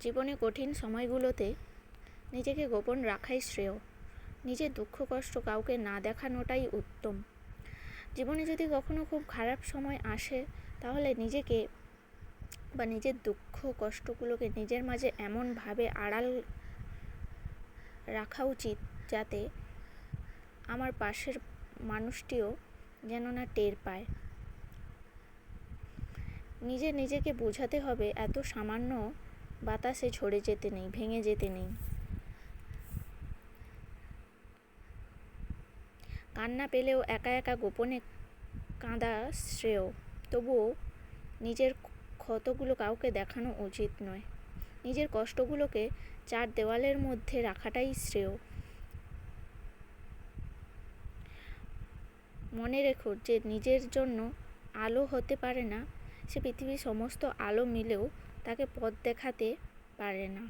জীবনে কঠিন সময়গুলোতে নিজেকে গোপন রাখাই শ্রেয়। নিজের দুঃখ কষ্ট কাউকে না দেখানোটাই উত্তম। জীবনে যদি কখনো খুব খারাপ সময় আসে, তাহলে নিজেকে বা নিজের দুঃখ কষ্টগুলোকে নিজের মাঝে এমনভাবে আড়াল রাখা উচিত যাতে আমার পাশের মানুষটিও যেন না টের পায়। নিজে নিজেকে বোঝাতে হবে এত সামান্য বাতাসে ঝরে যেতে নেই, ভেঙে যেতে নেই। কান্না পেলেও একা একা গোপনে কাঁদা শ্রেয়। তবুও নিজের ক্ষতগুলো কাউকে দেখানো উচিত নয়। নিজের কষ্টগুলোকে চার দেওয়ালের মধ্যে রাখাটাই শ্রেয়। মনে রেখো যে নিজের জন্য আলো হতে পারে না সে পৃথিবীর সমস্ত আলো মিলেও তাকে পথ দেখাতে পারে না।